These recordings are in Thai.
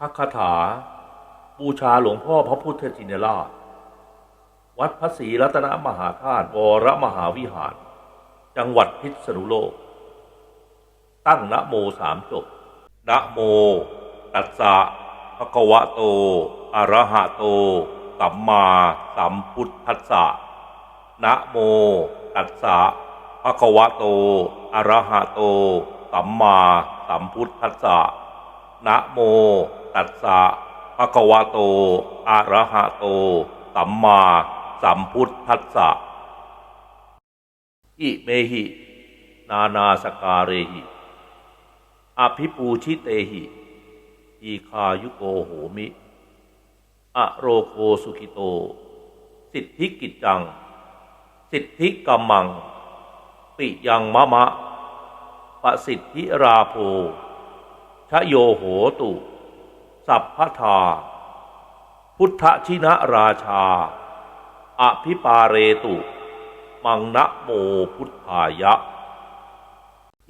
พระคาถา บูชาหลวงพ่อพระพุทธชินราช วัดพระศรีรัตนมหาธาตุวรมหาวิหาร จังหวัดพิษณุโลก ตั้งนะโมสามจบนะโม ตัสสะภะคะวะโตอะระหะโต สัมมาสัมพุทธัสสะนะโม ตัสสะภะคะวะโตอะระหะโต สัมมาสัมพุทธัสสะนะโม ตัสสะภะคะวะโต อะระหะโต สัมมาสัมพุทธัสสะ อิเมหิ นานาสการเรหิ อภิปูชิเตหิอีคายุโกโหมิ อโรโคสุขิโต สิทธิกิจจัง สิทธิกัมมัง ปิยังมะมะ ปสิทธิราโภชโยโหตุ สัพพทา พุทธชินราชา อภิปาเรตุ มังนะโมพุทธายะ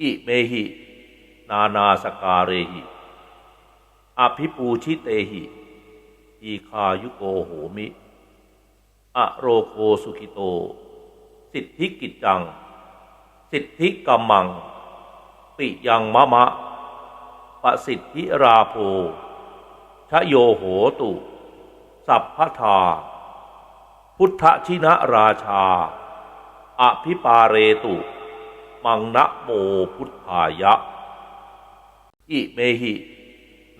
อิเมหิ นานาสการเรหิ อภิปูชิเตหิอีคายุโกโหมิ อโรโคสุขิโต สิทธิกิจจัง สิทธิกัมมัง ปิยังมะมะ ปสิทธิราโภ ชโยโหตุ สัพพทา พุทธชินราชา อภิปาเรตุ มังนะโมพุทธายะ อิเมหิ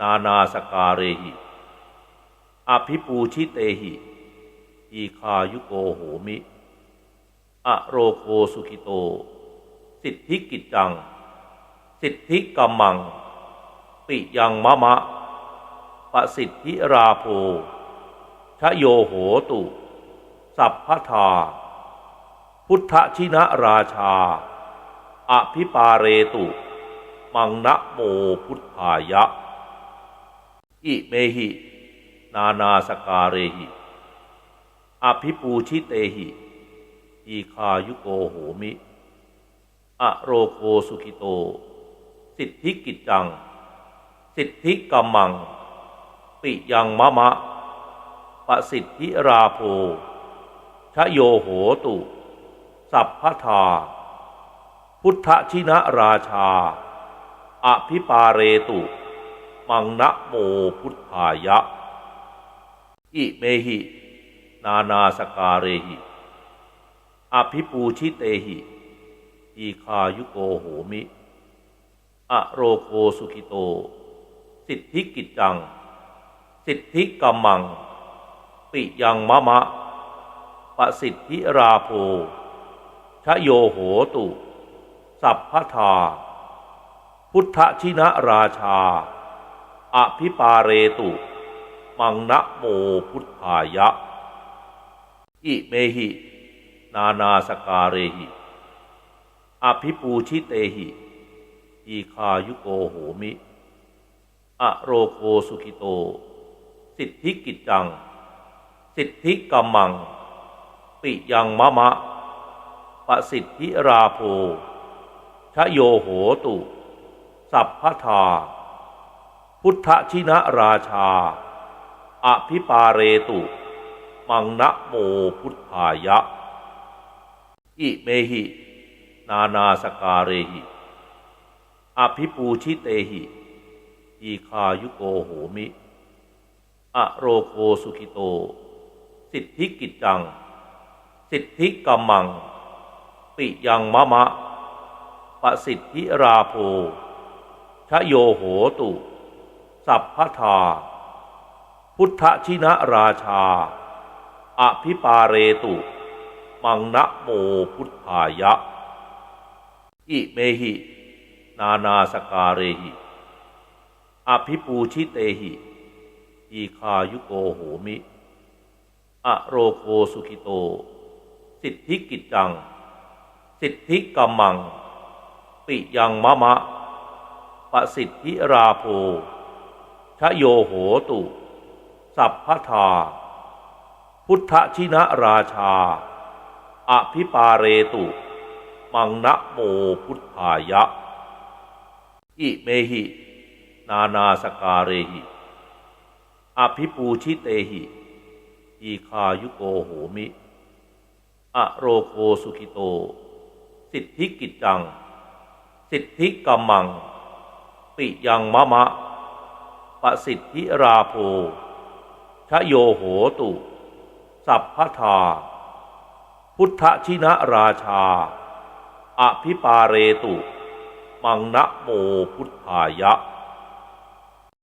นานาสการเรหิ อภิปูชิเตหิอีคายุโกโหมิ อโรโคสุขิโต สิทธิกิจจัง สิทธิกัมมัง ปิยังมะมะ ปสิทธิราโภชโยโหตุ สัพพทา พุทธชินราชา อภิปาเรตุ มังนะโมพุทธายะ อิเมหิ นานาสการเรหิ อภิปูชิเตหิอีคายุโกโหมิ อโรโคสุขิโต สิทธิกิจจัง สิทธิกัมมัง ปิยังมะมะ ปสิทธิราโภชโยโหตุ สัพพทา พุทธชินราชา อภิปาเรตุ มังนะโมพุทธายะ อิเมหิ นานาสการเรหิ อภิปูชิเตหิอีคายุโกโหมิ อโรโคสุขิโต สิทธิกิจจัง สิทธิกัมมังปิยังมะมะ ปสิทธิราโภชโยโหตุ สัพพทา พุทธชินราชา อภิปาเรตุ มังนะโมพุทธายะ อิเมหิ นานาสการเรหิ อภิปูชิเตหิอีคายุโกโหมิ อโรโคสุขิโต สิทธิกิจจัง สิทธิกัมมัง ปิยังมะมะปสิทธิราโภชโยโหตุ สัพพทา พุทธชินราชา อภิปาเรตุ มังนะโมพุทธายะ อิเมหิ นานาสการเรหิ อภิปูชิเตหิอีคายุโกโหมิ อโรโคสุขิโต สิทธิกิจจัง สิทธิกัมมัง ปิยังมะมะ ปสิทธิราโภชโยโหตุ สัพพทา พุทธชินะราชา อภิปาเรตุ มังนะโมพุทธายะ อิเมหิ นานาสการเรหิ อภิปูชิเตหิ อีคายุโกโหมิ อโรโคสุขิโต สิทธิกิจจัง สิทธิกัมมัง ปิยังมะมะ ปสิทธิราโภชโยโหตุ สัพพทา พุทธชินะราชา อภิปาเรตุ มังนะโมพุทธายะ อิเมหิ นานาสการเรหิ อภิปูชิเตหิอีคายุโกโหมิ อโรโคสุขิโต สิทธิกิจจัง สิทธิกัมมัง ปิยังมะมะ ปสิทธิราโภชโยโหตุ สัพพทา พุทธชินะราชา อภิปาเรตุ มังนะโมพุทธายะ